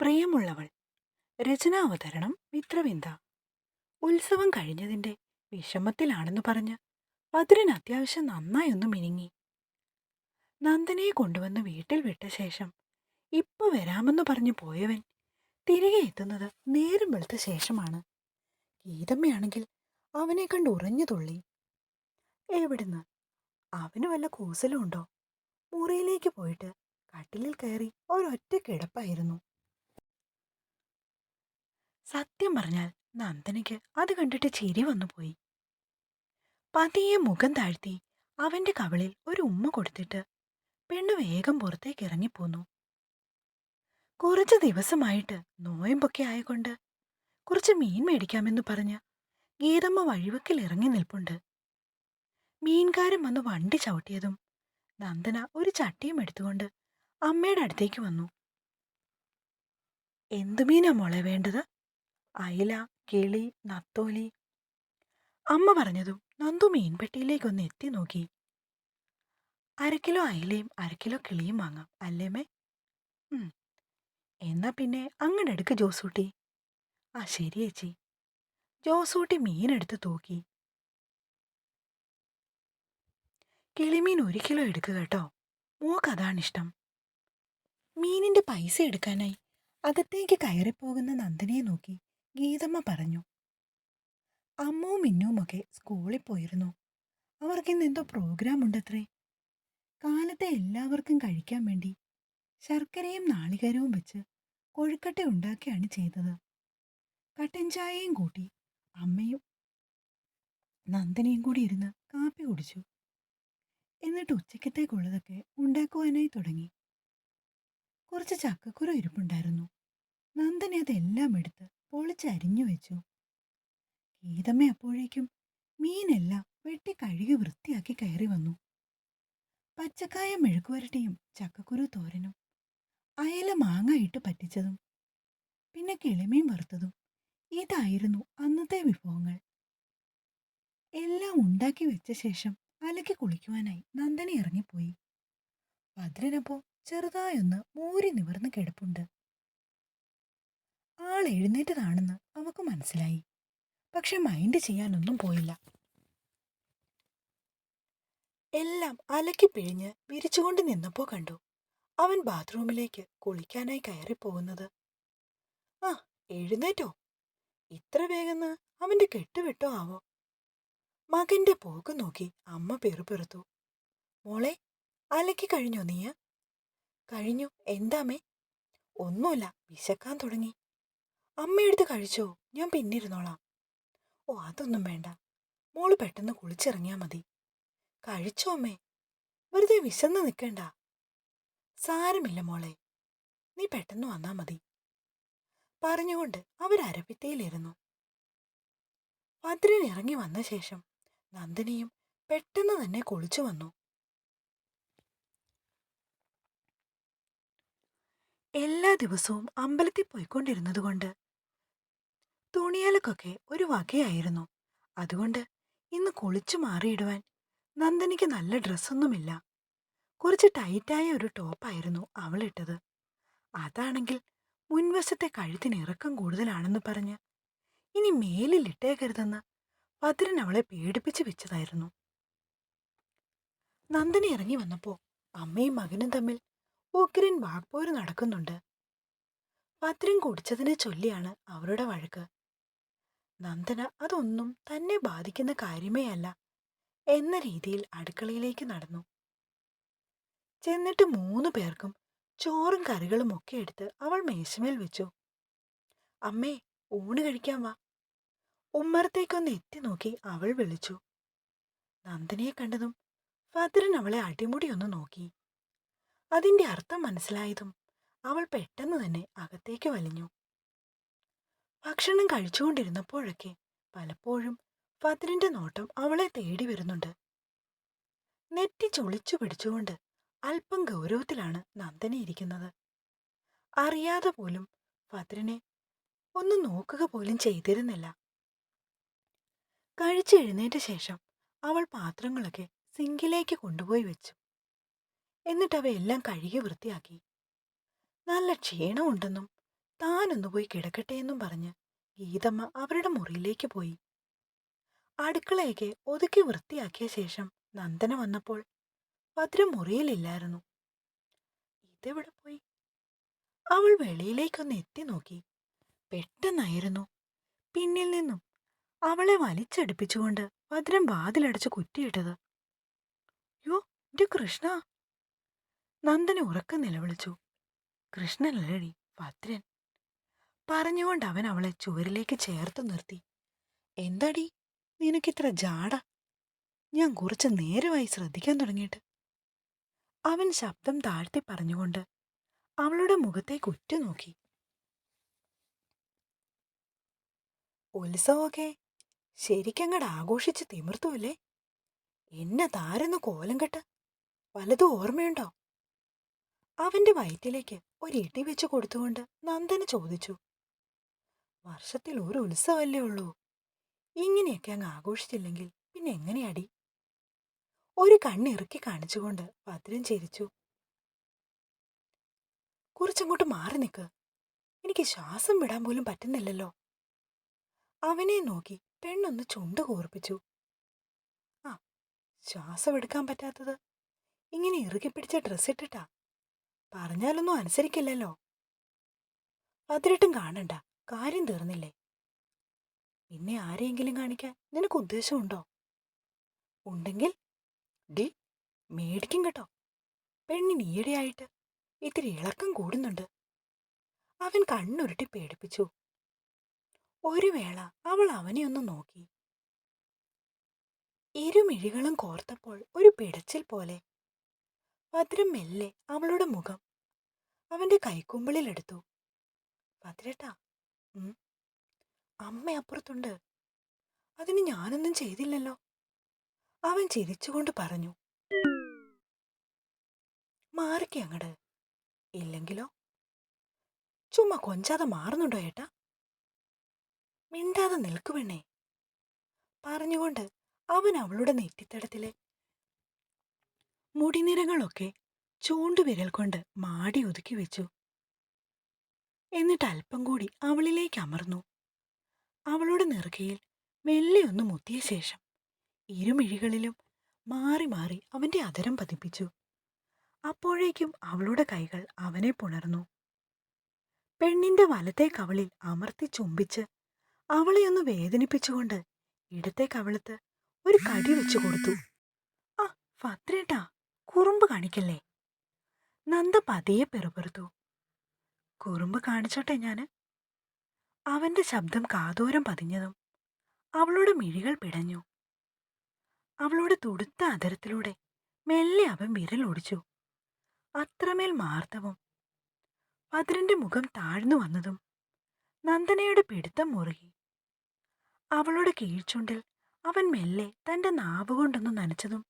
പ്രിയമുള്ളവൾ. രചനാവതരണം മിത്രവിന്ദ. ഉത്സവം കഴിഞ്ഞതിന്റെ വിഷമത്തിലാണെന്ന് പറഞ്ഞ് വധുരൻ അത്യാവശ്യം നന്നായൊന്ന് മിനുങ്ങി. നന്ദനയെ കൊണ്ടുവന്ന് വീട്ടിൽ വിട്ട ശേഷം ഇപ്പൊ വരാമെന്ന് പറഞ്ഞു പോയവൻ തിരികെ എത്തുന്നത് നേരം വെളുത്ത ശേഷമാണ്. ഗീതമ്മയാണെങ്കിൽ അവനെ കണ്ട് ഉറഞ്ഞു തുള്ളി. എവിടുന്ന്? അവന് വല്ല കൂസലുണ്ടോ? മുറിയിലേക്ക് പോയിട്ട് കട്ടിലിൽ കയറി ഒരൊറ്റ കിടപ്പായിരുന്നു. സത്യം പറഞ്ഞാൽ നന്ദനയ്ക്ക് അത് കണ്ടിട്ട് ചിരി വന്നുപോയി പതിയെ മുഖം താഴ്ത്തി അവന്റെ കവളിൽ ഒരു ഉമ്മ കൊടുത്തിട്ട് പെണ്ണു വേഗം പുറത്തേക്ക് ഇറങ്ങിപ്പോന്നു. കുറച്ച് ദിവസമായിട്ട് നോയമ്പൊക്കെ ആയകൊണ്ട് കുറച്ച് മീൻ മേടിക്കാമെന്ന് പറഞ്ഞ് ഗീതമ്മ വഴിവക്കിൽ ഇറങ്ങി നിൽപ്പുണ്ട്. മീൻകാരൻ വന്ന് വണ്ടി ചവിട്ടിയതും നന്ദന ഒരു ചട്ടിയും എടുത്തുകൊണ്ട് അമ്മയുടെ അടുത്തേക്ക് വന്നു. എന്തു മീനാ മോളെ വേണ്ടത്? അയില കിളി നത്തോലി. അമ്മ പറഞ്ഞതും നന്ദു മീൻപെട്ടിയിലേക്കൊന്ന് എത്തി നോക്കി. അരക്കിലോ അയിലയും അരക്കിലോ കിളിയും വാങ്ങാം അല്ലേമേ. എന്നാ പിന്നെ അങ്ങനെ എടുക്ക് ജോസൂട്ടി. ആ ശരി ചേച്ചി. ജോസൂട്ടി മീനെടുത്ത് തൂക്കി. കിളിമീൻ ഒരു കിലോ എടുക്കുക കേട്ടോ മോക്ക് മീനിന്റെ പൈസ എടുക്കാനായി അകത്തേക്ക് കയറിപ്പോകുന്ന നന്ദിനെ നോക്കി. ഗീതമ്മ പറഞ്ഞു. അമ്മവും മിന്നുമൊക്കെ സ്കൂളിൽ പോയിരുന്നു. അവർക്കിന്ന് എന്തോ പ്രോഗ്രാം ഉണ്ടത്രേ. കാലത്തെ എല്ലാവർക്കും കഴിക്കാൻ വേണ്ടി ശർക്കരയും നാളികരവും വെച്ച് കൊഴുക്കട്ട ഉണ്ടാക്കിയാണ് ചെയ്തത്. കട്ടൻ ചായയും കൂട്ടി അമ്മയും നന്ദനയും കൂടി ഇരുന്ന് കാപ്പി കുടിച്ചു. എന്നിട്ട് ഉച്ചക്കത്തേക്കുള്ളതൊക്കെ ഉണ്ടാക്കുവാനായി തുടങ്ങി. കുറച്ച് ചക്കക്കുരു ഇരിപ്പുണ്ടായിരുന്നു. നന്ദനെ അതെല്ലാം എടുത്ത് പൊളിച്ചരിഞ്ഞു വെച്ചു. ഗീതമ്മ അപ്പോഴേക്കും മീനെല്ലാം വെട്ടി കഴുകി വൃത്തിയാക്കി കയറി വന്നു. പച്ചക്കായ മെഴുക്കുവരട്ടിയും ചക്കക്കുരു തോരനും അയല മാങ്ങ ഇട്ട് പറ്റിച്ചതും പിന്നെ കിളിമീൻ വറുത്തതും ഇതായിരുന്നു അന്നത്തെ വിഭവങ്ങൾ. എല്ലാം ഉണ്ടാക്കി വെച്ച ശേഷം അലക്കി കുളിക്കുവാനായി നന്ദനി ഇറങ്ങിപ്പോയി. ഭദ്രനപ്പോ ചെറുതായൊന്ന് മൂരി നിവർന്ന് കിടപ്പുണ്ട്. ആൾ എഴുന്നേറ്റതാണെന്ന് അവക്ക് മനസ്സിലായി. പക്ഷെ മൈൻഡ് ചെയ്യാനൊന്നും പോയില്ല. എല്ലാം അലക്കി പിഴിഞ്ഞ് വിരിച്ചുകൊണ്ട് നിന്നപ്പോ കണ്ടു. അവൻ ബാത്റൂമിലേക്ക് കുളിക്കാനായി കയറിപ്പോകുന്നത്. ആ എഴുന്നേറ്റോ? ഇത്ര വേഗന്ന് അവന്റെ കെട്ടുവിട്ടോ ആവോ? മകന്റെ പോക്ക് നോക്കി അമ്മ പെറുപെറുത്തു മോളെ അലക്കി കഴിഞ്ഞോ നീയ? കഴിഞ്ഞു. എന്താമേ ഒന്നുമില്ല. വിശക്കാൻ തുടങ്ങി. അമ്മയെടുത്ത് കഴിച്ചോ? ഞാൻ പിന്നെ ഇരുന്നോളാം ഓ അതൊന്നും വേണ്ട. മോൾ പെട്ടെന്ന് കുളിച്ചിറങ്ങിയാ മതി. കഴിച്ചോ അമ്മേ? വെറുതെ വിശന്ന് നിൽക്കണ്ട സാരമില്ല മോളെ. നീ പെട്ടെന്ന് വന്നാ മതി. പറഞ്ഞുകൊണ്ട് അവരരപ്പിത്തയിലിരുന്നു ഭദ്രൻ ഇറങ്ങി വന്ന ശേഷം നന്ദിനിയും പെട്ടെന്ന് തന്നെ കുളിച്ചു വന്നു. എല്ലാ ദിവസവും അമ്പലത്തിൽ പോയിക്കൊണ്ടിരുന്നതുകൊണ്ട് തുണിയലക്കൊക്കെ ഒരു വകയായിരുന്നു. അതുകൊണ്ട് ഇന്ന് കുളിച്ചു മാറിയിടുവാൻ നന്ദനിക്ക് നല്ല ഡ്രസ്സൊന്നുമില്ല. കുറച്ച് ടൈറ്റായ ഒരു ടോപ്പായിരുന്നു അവളിട്ടത്. അതാണെങ്കിൽ മുൻവശത്തെ കഴുത്തിന് ഇറക്കം കൂടുതലാണെന്ന് പറഞ്ഞ് ഇനി മേലിൽ ഇട്ടേക്കരുതെന്ന് ഭദ്രൻ അവളെ പേടിപ്പിച്ച് വെച്ചതായിരുന്നു. നന്ദനി ഇറങ്ങി വന്നപ്പോ അമ്മയും മകനും തമ്മിൽ ഉഗ്രൻ വാഗ്പോര് നടക്കുന്നുണ്ട്. ഭദ്രൻ കുടിച്ചതിനെ ചൊല്ലിയാണ് അവരുടെ വഴക്ക്. നന്ദന അതൊന്നും തന്നെ ബാധിക്കുന്ന കാര്യമേ അല്ല. എന്ന രീതിയിൽ അടുക്കളയിലേക്ക് നടന്നു. ചെന്നിട്ട് മൂന്നു പേർക്കും ചോറും കറികളും ഒക്കെ എടുത്ത് അവൾ മേശമേൽ വെച്ചു. അമ്മേ ഊണ് കഴിക്കാൻ വാ. ഉമ്മറത്തേക്കൊന്ന് എത്തി നോക്കി അവൾ വിളിച്ചു. നന്ദനയെ കണ്ടതും ഭദ്രൻ അവളെ അടിമുടി ഒന്ന് നോക്കി. അതിന്റെ അർത്ഥം മനസ്സിലായതും അവൾ പെട്ടെന്ന് തന്നെ അകത്തേക്ക് വലിഞ്ഞു. ഭക്ഷണം കഴിച്ചുകൊണ്ടിരുന്നപ്പോഴൊക്കെ പലപ്പോഴും ഭദ്രന്റെ നോട്ടം അവളെ തേടി വരുന്നുണ്ട്. നെറ്റി ചൊളിച്ചു പിടിച്ചുകൊണ്ട് അല്പം ഗൗരവത്തിലാണ് നന്ദന ഇരിക്കുന്നത്. അറിയാതെ പോലും ഭദ്രനെ ഒന്ന് നോക്കുക പോലും ചെയ്തിരുന്നില്ല. കഴിച്ചെഴുന്നേറ്റ ശേഷം അവൾ പാത്രങ്ങളൊക്കെ സിങ്കിലേക്ക് കൊണ്ടുപോയി വെച്ചു. എന്നിട്ട് അവയെല്ലാം കഴുകി വൃത്തിയാക്കി. നല്ല ക്ഷീണമുണ്ടെന്നും താനൊന്നു പോയി കിടക്കട്ടെ എന്നും പറഞ്ഞ് ഗീതമ്മ അവരുടെ മുറിയിലേക്ക് പോയി. അടുക്കളയൊക്കെ ഒതുക്കി വൃത്തിയാക്കിയ ശേഷം നന്ദന വന്നപ്പോൾ ഭദ്ര മുറിയിലില്ലായിരുന്നു. ഇതെവിടെ പോയി? അവൾ വെളിയിലേക്കൊന്ന് എത്തി നോക്കി. പെട്ടെന്നായിരുന്നു. പിന്നിൽ നിന്നും അവളെ വലിച്ചടുപ്പിച്ചുകൊണ്ട് ഭദ്രം വാതിലടച്ച് കുറ്റിയിട്ടത്. യോ എന്റെ കൃഷ്ണ! നന്ദന ഉറക്കം നിലവിളിച്ചു. കൃഷ്ണനല്ലടി ഭദ്രൻ. പറഞ്ഞുകൊണ്ട് അവൻ അവളെ ചുവരിലേക്ക് ചേർത്ത് നിർത്തി. എന്താടി? നിനക്കിത്ര ജാട? ഞാൻ കുറച്ച് നേരമായി ശ്രദ്ധിക്കാൻ തുടങ്ങിയിട്ട്. അവൻ ശബ്ദം താഴ്ത്തി പറഞ്ഞുകൊണ്ട് അവളുടെ മുഖത്തേക്ക് ഉറ്റുനോക്കി ഉത്സവമൊക്കെ ശരിക്കങ്ങട് ആഘോഷിച്ച് തിമിർത്തുമല്ലേ എന്നെ താരെന്ന് കോലം കെട്ട് വലതും ഓർമ്മയുണ്ടോ? അവന്റെ വയറ്റിലേക്ക് ഒരു ഇടി വെച്ച് കൊടുത്തുകൊണ്ട് നന്ദന ചോദിച്ചു. വർഷത്തിൽ ഒരു ഉത്സവമല്ലേ ഉള്ളൂ. ഇങ്ങനെയൊക്കെ അങ്ങ് ആഘോഷിച്ചില്ലെങ്കിൽ പിന്നെ എങ്ങനെയാടി? ഒരു കണ്ണിറുക്കി കാണിച്ചുകൊണ്ട് ഭദ്രൻ ചിരിച്ചു. കുറച്ചങ്ങോട്ട് മാറി നിൽക്ക് എനിക്ക് ശ്വാസം വിടാൻ പോലും പറ്റുന്നില്ലല്ലോ. അവനെ നോക്കി പെണ്ണൊന്ന് ചുണ്ട് കൂർപ്പിച്ചു. ആ ശ്വാസം എടുക്കാൻ പറ്റാത്തത്. ഇങ്ങനെ ഇറുകി പിടിച്ച ഡ്രസ് ഇട്ടിട്ടാ. പറഞ്ഞാലൊന്നും അനുസരിക്കില്ലല്ലോ. ഭദ്രട്ടും കാണണ്ട. കാര്യം തീർന്നില്ലേ? പിന്നെ ആരെയെങ്കിലും കാണിക്കാൻ നിനക്ക് ഉദ്ദേശമുണ്ടോ? ഉണ്ടെങ്കിൽ ഡി മേടിക്കും കേട്ടോ. പെണ്ണിന് ഈയിടെയായിട്ട് ഇത്തിരി ഇളക്കം കൂടുന്നുണ്ട്. അവൻ കണ്ണുരുട്ടി പേടിപ്പിച്ചു. ഒരു വേള അവൾ അവനെ ഒന്ന് നോക്കി. ഇരുമിഴികളും കോർത്തപ്പോൾ ഒരു പിടച്ചിൽ പോലെ. ഭദ്രം മെല്ലെ അവളുടെ മുഖം അവന്റെ കൈക്കുമ്പിളിലെടുത്തു. ഭദ്രട്ടാ അമ്മ അപ്പുറത്തുണ്ട് അതിന് ഞാനൊന്നും ചെയ്തില്ലല്ലോ. അവൻ ചിരിച്ചുകൊണ്ട് പറഞ്ഞു. മാറിക്ക അങ്ങട്. ഇല്ലെങ്കിലോ? ചുമ്മാ കൊഞ്ചാതെ മാറുന്നുണ്ടോ ഏട്ടാ? മിണ്ടാതെ നിൽക്കുവെണ്ണേ പറഞ്ഞുകൊണ്ട് അവൻ അവളുടെ നെറ്റിത്തടത്തിലെ മുടിനിരകളൊക്കെ ചൂണ്ടുവിരൽ കൊണ്ട് മാടി ഒതുക്കി വെച്ചു. എന്നിട്ട് അല്പം കൂടി അവളിലേക്ക് അമർന്നു. അവളുടെ നെറുകയിൽ മെല്ലെ ഒന്ന് മുത്തിയ ശേഷം ഇരുമിഴികളിലും മാറി മാറി അവന്റെ അതരം പതിപ്പിച്ചു. അപ്പോഴേക്കും അവളുടെ കൈകൾ അവനെ പുണർന്നു. പെണ്ണിന്റെ വലത്തെ കവളിൽ അമർത്തി ചുംബിച്ച് അവളെ ഒന്ന് വേദനിപ്പിച്ചുകൊണ്ട് ഇടത്തെ കവളത്ത് ഒരു കടി വെച്ചു കൊടുത്തു. ആ ഫത്രേട്ടാ കുറുമ്പ് കാണിക്കല്ലേ? നന്ദ പതിയെ പെറുപെറുത്തു. കുറുമ്പ് കാണിച്ചോട്ടെ ഞാൻ അവന്റെ ശബ്ദം കാതോരം പതിഞ്ഞതും അവളുടെ മിഴികൾ പിടഞ്ഞു. അവളുടെ തുടുത്ത അതരത്തിലൂടെ മെല്ലെ അവൻ വിരൽ ഒടിച്ചു. അത്രമേൽ മാർദ്ദവും ഭദ്രന്റെ മുഖം താഴ്ന്നു വന്നതും നന്ദനയുടെ പിടുത്തം മുറുകി. അവളുടെ കീഴ്ചുണ്ടിൽ അവൻ മെല്ലെ തന്റെ നാവുകൊണ്ടൊന്ന് നനച്ചതും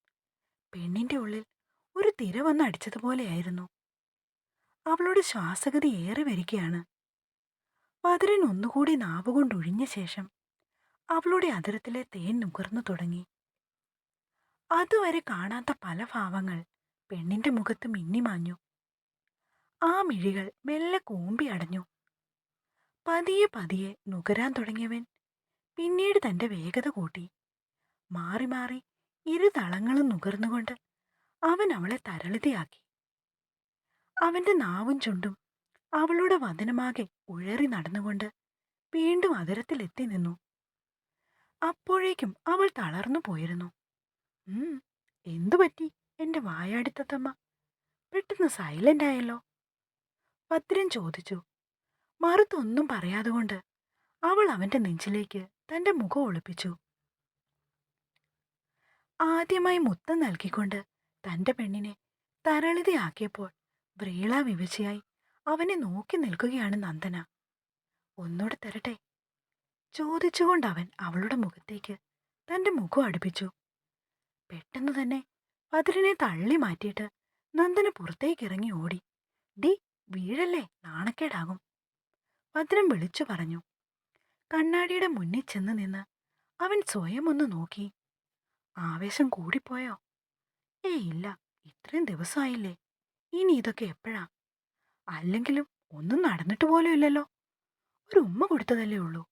പെണ്ണിന്റെ ഉള്ളിൽ ഒരു തിര വന്ന് അടിച്ചതുപോലെയായിരുന്നു അവളുടെ ശ്വാസഗതി ഏറെ വരികയാണ്. മധുരൻ ഒന്നുകൂടി നാവുകൊണ്ടൊഴിഞ്ഞ ശേഷം അവളുടെ അതിരത്തിലെ തേൻ നുകർന്നു തുടങ്ങി. അതുവരെ കാണാത്ത പല ഭാവങ്ങൾ പെണ്ണിന്റെ മുഖത്ത് മിന്നിമാഞ്ഞു ആ മിഴികൾ മെല്ലെ കൂമ്പി അടഞ്ഞു. പതിയെ പതിയെ നുകരാൻ തുടങ്ങിയവൻ പിന്നീട് തന്റെ വേഗത കൂട്ടി. മാറി മാറി ഇരു തളങ്ങളും നുകർന്നുകൊണ്ട് അവൻ അവളെ തരളിതയാക്കി. അവന്റെ നാവും ചുണ്ടും അവളുടെ വതനമാകെ ഉഴറി നടന്നുകൊണ്ട് വീണ്ടും അതിരത്തിലെത്തി നിന്നു. അപ്പോഴേക്കും അവൾ തളർന്നു പോയിരുന്നു. എന്തു പറ്റി? എന്റെ വായാടിത്തത്തമ്മ പെട്ടെന്ന് സൈലന്റ് ആയല്ലോ. ഭദ്രൻ ചോദിച്ചു. മറുത്തൊന്നും പറയാതെ കൊണ്ട് അവൾ അവന്റെ നെഞ്ചിലേക്ക് തന്റെ മുഖം ഒളിപ്പിച്ചു. ആദ്യമായി മുത്തം നൽകിക്കൊണ്ട് തന്റെ പെണ്ണിനെ തരളിതയാക്കിയപ്പോൾ വ്രീള വിവശയായി അവനെ നോക്കി നിൽക്കുകയാണ് നന്ദന. ഒന്നോടെ തരട്ടെ? ചോദിച്ചുകൊണ്ട് അവൻ അവളുടെ മുഖത്തേക്ക് തന്റെ മുഖം അടുപ്പിച്ചു. പെട്ടെന്ന് തന്നെ പതിരിനെ തള്ളി മാറ്റിയിട്ട് നന്ദന പുറത്തേക്ക് ഇറങ്ങി ഓടി. ഡി വീഴല്ലേ? നാണക്കേടാകും. ഭദ്രൻ വിളിച്ചു പറഞ്ഞു. കണ്ണാടിയുടെ മുന്നിൽ ചെന്ന് നിന്ന് അവൻ സ്വയം ഒന്ന് നോക്കി. ആവേശം കൂടിപ്പോയോ? ഏ ഇല്ല ഇത്രയും ദിവസമായില്ലേ? ഇനി ഇതൊക്കെ എപ്പോഴാ? അല്ലെങ്കിലും ഒന്നും നടന്നിട്ട് പോലും ഇല്ലല്ലോ. ഒരു ഉമ്മ കൊടുത്തതല്ലേ ഉള്ളൂ.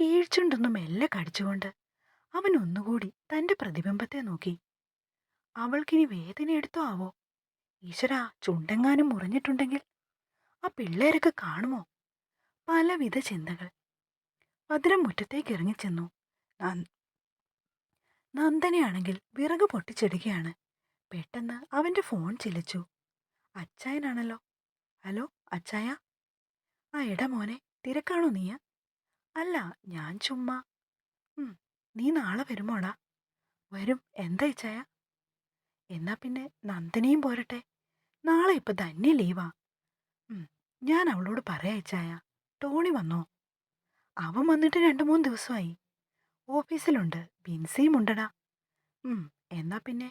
കീഴ്ച്ചുണ്ടൊന്നും മെല്ലെ കടിച്ചുകൊണ്ട് അവൻ ഒന്നുകൂടി തന്റെ പ്രതിബിംബത്തെ നോക്കി. അവൾക്കിനി വേദന എടുത്തോ ആവോ? ഈശ്വര ചുണ്ടെങ്ങാനും മുറിഞ്ഞിട്ടുണ്ടെങ്കിൽ ആ പിള്ളേരൊക്കെ കാണുമോ? പലവിധ ചിന്തകൾ. മധുരം മുറ്റത്തേക്ക് ഇറങ്ങിച്ചെന്നു നന്ദ- നന്ദനയാണെങ്കിൽ വിറക് പൊട്ടിച്ചിടുകയാണ് പെട്ടെന്ന് അവന്റെ ഫോൺ ചിലിച്ചു. അച്ചായനാണല്ലോ. ഹലോ അച്ചായ? ആ എടാ മോനെ തിരക്കാണോ നീ അല്ല ഞാൻ ചുമ്മാ. നീ നാളെ വരുമോടാ? വരും. എന്താ ഇച്ചായ എന്നാ പിന്നെ നന്ദനയും പോരട്ടെ. നാളെ ഇപ്പൊ തന്നെ ലീവാ. ഞാൻ അവളോട് പറയാ ഇച്ചായ ടോണി വന്നോ? അവൻ വന്നിട്ട് രണ്ടു മൂന്ന് ദിവസമായി. ഓഫീസിലുണ്ട് ബിൻസിയും ഉണ്ടടാ. എന്നാ പിന്നെ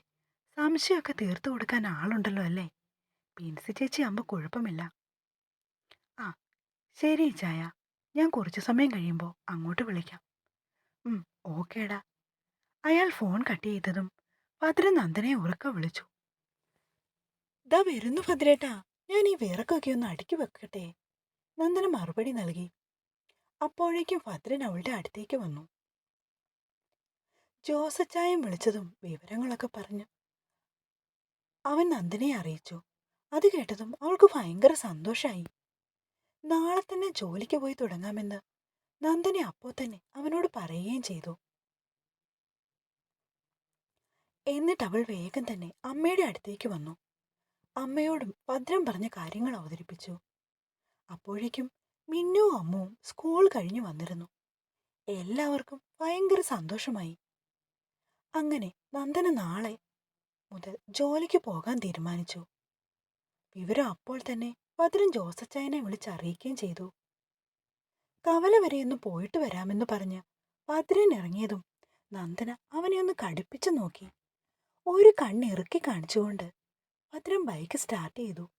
സംശയമൊക്കെ തീർത്തു കൊടുക്കാൻ ആളുണ്ടല്ലോ അല്ലേ? ബിൻസി ചേച്ചി ആകുമ്പോൾ കുഴപ്പമില്ല. ആ ശരി ചായ. ഞാൻ കുറച്ച് സമയം കഴിയുമ്പോൾ അങ്ങോട്ട് വിളിക്കാം. ഓക്കേടാ. അയാൾ ഫോൺ കട്ട് ചെയ്തതും ഭദ്രൻ നന്ദനെ ഉറക്ക വിളിച്ചു. ദാ വരുന്നു ഭദ്രേട്ടാ. ഞാൻ ഈ വിറക്കൊക്കെ ഒന്ന് അടുക്കി വെക്കട്ടെ? നന്ദന മറുപടി നൽകി. അപ്പോഴേക്കും ഭദ്രൻ അവളുടെ അടുത്തേക്ക് വന്നു. ജോസച്ചായം വിളിച്ചതും വിവരങ്ങളൊക്കെ പറഞ്ഞു അവൻ നന്ദനെ അറിയിച്ചു. അത് കേട്ടതും അവൾക്ക് ഭയങ്കര സന്തോഷമായി നാളെ തന്നെ ജോലിക്ക് പോയി തുടങ്ങാമെന്ന് നന്ദനെ അപ്പോ തന്നെ അവനോട് പറയുകയും ചെയ്തു. എന്നിട്ട് അവൾ വേഗം തന്നെ അമ്മയുടെ അടുത്തേക്ക് വന്നു. അമ്മയോടും ഭദ്രം പറഞ്ഞ കാര്യങ്ങൾ അവതരിപ്പിച്ചു. അപ്പോഴേക്കും മിന്നുവും അമ്മുവും സ്കൂൾ കഴിഞ്ഞു വന്നിരുന്നു. എല്ലാവർക്കും ഭയങ്കര സന്തോഷമായി. അങ്ങനെ നന്ദന നാളെ മുതൽ ജോലിക്ക് പോകാൻ തീരുമാനിച്ചു. വിവരം അപ്പോൾ തന്നെ ഭദ്രൻ ജോസച്ചായനെ വിളിച്ചറിയിക്കുകയും ചെയ്തു. കവല വരെയൊന്ന് പോയിട്ട് വരാമെന്ന് പറഞ്ഞ് ഭദ്രൻ ഇറങ്ങിയതും നന്ദന അവനെ ഒന്ന് കടുപ്പിച്ചു നോക്കി. ഒരു കണ്ണിറുക്കി കാണിച്ചുകൊണ്ട് ഭദ്രൻ ബൈക്ക് സ്റ്റാർട്ട് ചെയ്തു.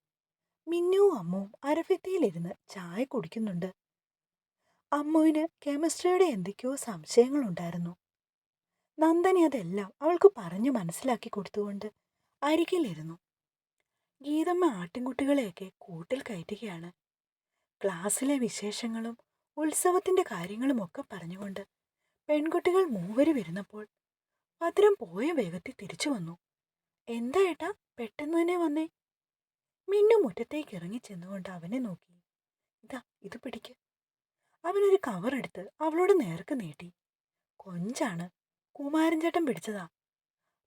മിന്നുവും അമ്മുവും അരഭിത്തിയിലിരുന്ന് ചായ കുടിക്കുന്നുണ്ട്. അമ്മുവിന് കെമിസ്ട്രിയുടെ എന്തൊക്കെയോ സംശയങ്ങളുണ്ടായിരുന്നു. നന്ദനി അതെല്ലാം അവൾക്ക് പറഞ്ഞു മനസ്സിലാക്കി കൊടുത്തുകൊണ്ട് അരികിലിരുന്നു. ഗീതമ്മ ആട്ടിൻകുട്ടികളെയൊക്കെ കൂട്ടിൽ കയറ്റുകയാണ്. ക്ലാസ്സിലെ വിശേഷങ്ങളും ഉത്സവത്തിന്റെ കാര്യങ്ങളും ഒക്കെ പറഞ്ഞുകൊണ്ട് പെൺകുട്ടികൾ മൂവര് വരുന്നപ്പോൾ ഭദ്രം പോയ വേഗത്തിൽ തിരിച്ചു വന്നു. എന്താ ഏട്ടാ പെട്ടെന്ന് തന്നെ വന്നേ? മിന്നു മുറ്റത്തേക്ക് ഇറങ്ങി ചെന്നുകൊണ്ട് അവനെ നോക്കി. ഇതാ ഇത് പിടിക്ക്. അവനൊരു കവർ എടുത്ത് അവളോട് നേർക്ക് നീട്ടി. കൊഞ്ചാണ് കുമാരൻ ചേട്ടൻ പിടിച്ചതാ.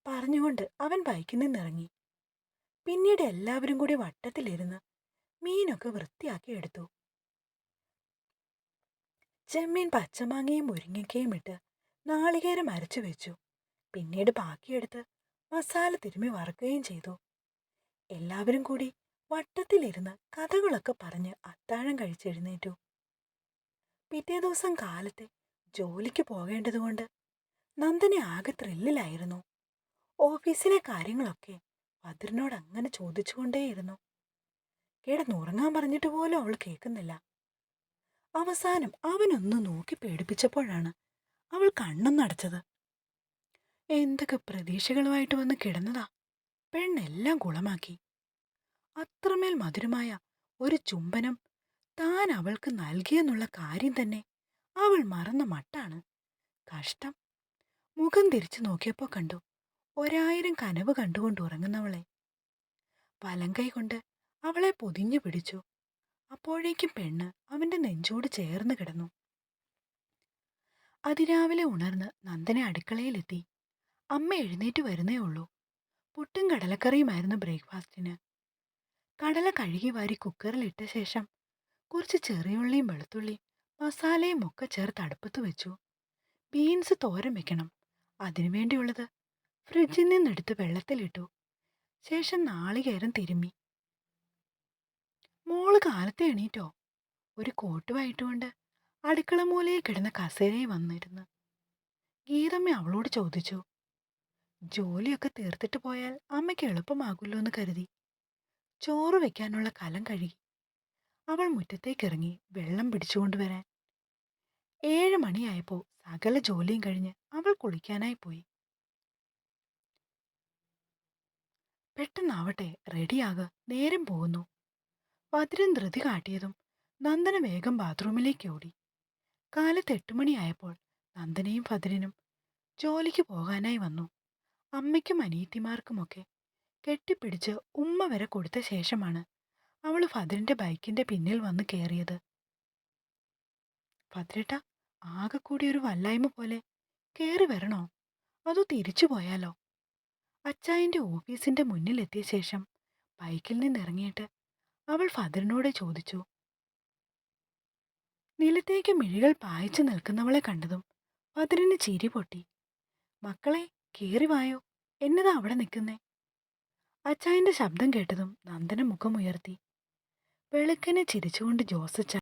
പറഞ്ഞുകൊണ്ട് അവൻ ബൈക്കിൽ നിന്നിറങ്ങി. പിന്നീട് എല്ലാവരും കൂടി വട്ടത്തിലിരുന്ന് മീനൊക്കെ വൃത്തിയാക്കി എടുത്തു. ചെമ്മീൻ പച്ചമാങ്ങയും മുരിങ്ങയ്ക്കയും ഇട്ട് നാളികേരം അരച്ചു വെച്ചു. പിന്നീട് ബാക്കിയെടുത്ത് മസാല തിരുമ്മി വറുക്കുകയും ചെയ്തു. എല്ലാവരും കൂടി വട്ടത്തിലിരുന്ന് കഥകളൊക്കെ പറഞ്ഞ് അത്താഴം കഴിച്ചെഴുന്നേറ്റു. പിറ്റേ ദിവസം കാലത്തെ ജോലിക്ക് പോകേണ്ടതുകൊണ്ട് നന്ദനെ ആകെ ത്രില്ലിലായിരുന്നു. ഓഫീസിലെ കാര്യങ്ങളൊക്കെ ഭദ്രനോട് അങ്ങനെ ചോദിച്ചുകൊണ്ടേയിരുന്നു കിടന്നുറങ്ങാൻ പറഞ്ഞിട്ട് പോലും അവൾ കേൾക്കുന്നില്ല. അവസാനം അവനൊന്ന് നോക്കി പേടിപ്പിച്ചപ്പോഴാണ് അവൾ കണ്ണൊന്നടച്ചത് എന്തൊക്കെ പ്രതീക്ഷകളുമായിട്ട് വന്ന് കിടന്നതാ. പെണ്ണെല്ലാം കുളമാക്കി. അത്രമേൽ മധുരമായ ഒരു ചുംബനം താൻ അവൾക്ക് നൽകിയെന്നുള്ള കാര്യം തന്നെ അവൾ മറന്ന മട്ടാണ്. കഷ്ടം. മുഖം തിരിച്ചു നോക്കിയപ്പോൾ കണ്ടു. ഒരായിരം കനവ് കണ്ടുകൊണ്ട് ഉറങ്ങുന്നവളെ. വലങ്കൈ കൊണ്ട് അവളെ പൊതിഞ്ഞു പിടിച്ചു. അപ്പോഴേക്കും പെണ്ണ് അവന്റെ നെഞ്ചോട് ചേർന്ന് കിടന്നു. അതിരാവിലെ ഉണർന്ന് നന്ദനെ അടുക്കളയിലെത്തി. അമ്മ എഴുന്നേറ്റ് വരുന്നേ ഉള്ളൂ. പുട്ടും കടലക്കറിയുമായിരുന്നു ബ്രേക്ക്ഫാസ്റ്റിന്. കടല കഴുകി വാരി കുക്കറിലിട്ട ശേഷം കുറച്ച് ചെറിയുള്ളിയും വെളുത്തുള്ളിയും മസാലയും ഒക്കെ ചേർത്ത് അടുപ്പത്ത് വെച്ചു. ബീൻസ് തോരൻ വെക്കണം. അതിനുവേണ്ടിയുള്ളത് ഫ്രിഡ്ജിൽ നിന്നെടുത്ത് വെള്ളത്തിലിട്ടു. ശേഷം നാളികേരം തിരുമ്മി. മോൾ കാലത്ത് എണീറ്റോ? ഒരു കോട്ട് വയറ്റുകൊണ്ട് അടുക്കള മൂലയിൽ കിടന്ന കസേരയിൽ വന്നിരുന്നു. ഗീതമ്മ അവളോട് ചോദിച്ചു ജോലിയൊക്കെ തീർത്തിട്ട് പോയാൽ അമ്മയ്ക്ക് എളുപ്പമാകുമല്ലോ എന്ന് കരുതി. ചോറ് വെക്കാനുള്ള കലം കഴുകി. അവൾ മുറ്റത്തേക്കിറങ്ങി വെള്ളം പിടിച്ചുകൊണ്ടുവരാൻ ഏഴ് മണിയായപ്പോൾ സകല ജോലിയും കഴിഞ്ഞ് അവൾ കുളിക്കാനായി പോയി. പെട്ടെന്നാവട്ടെ റെഡിയാക നേരം പോകുന്നു. ഭദ്രൻ ധൃതി കാട്ടിയതും നന്ദന വേഗം ബാത്റൂമിലേക്ക് ഓടി. കാലത്ത് എട്ടുമണിയായപ്പോൾ നന്ദനയും ഭദ്രനും ജോലിക്ക് പോകാനായി വന്നു. അമ്മയ്ക്കും അനിയത്തിമാർക്കുമൊക്കെ കെട്ടിപ്പിടിച്ച് ഉമ്മ വരെ കൊടുത്ത ശേഷമാണ് അവൾ ഭദ്രന്റെ ബൈക്കിന്റെ പിന്നിൽ വന്ന് കയറിയത് ഭദ്രട്ട ആകെക്കൂടി കൂടി ഒരു വല്ലായ്മ പോലെ കയറി വരണോ? അതോ തിരിച്ചു പോയാലോ? അച്ചായന്റെ ഓഫീസിന്റെ മുന്നിലെത്തിയ ശേഷം ബൈക്കിൽ നിന്നിറങ്ങിയിട്ട് അവൾ ഫദറിനോട് ചോദിച്ചു. നിലത്തേക്ക് മിഴികൾ പായിച്ചു നിൽക്കുന്നവളെ കണ്ടതും ഫദറിന് ചിരി പൊട്ടി. മക്കളെ കേറി വായോ. എന്നതാ അവിടെ നിൽക്കുന്നേ? അച്ചായന്റെ ശബ്ദം കേട്ടതും നന്ദന മുഖമുയർത്തി. വെളുക്കനെ ചിരിച്ചുകൊണ്ട് ജോസച്ച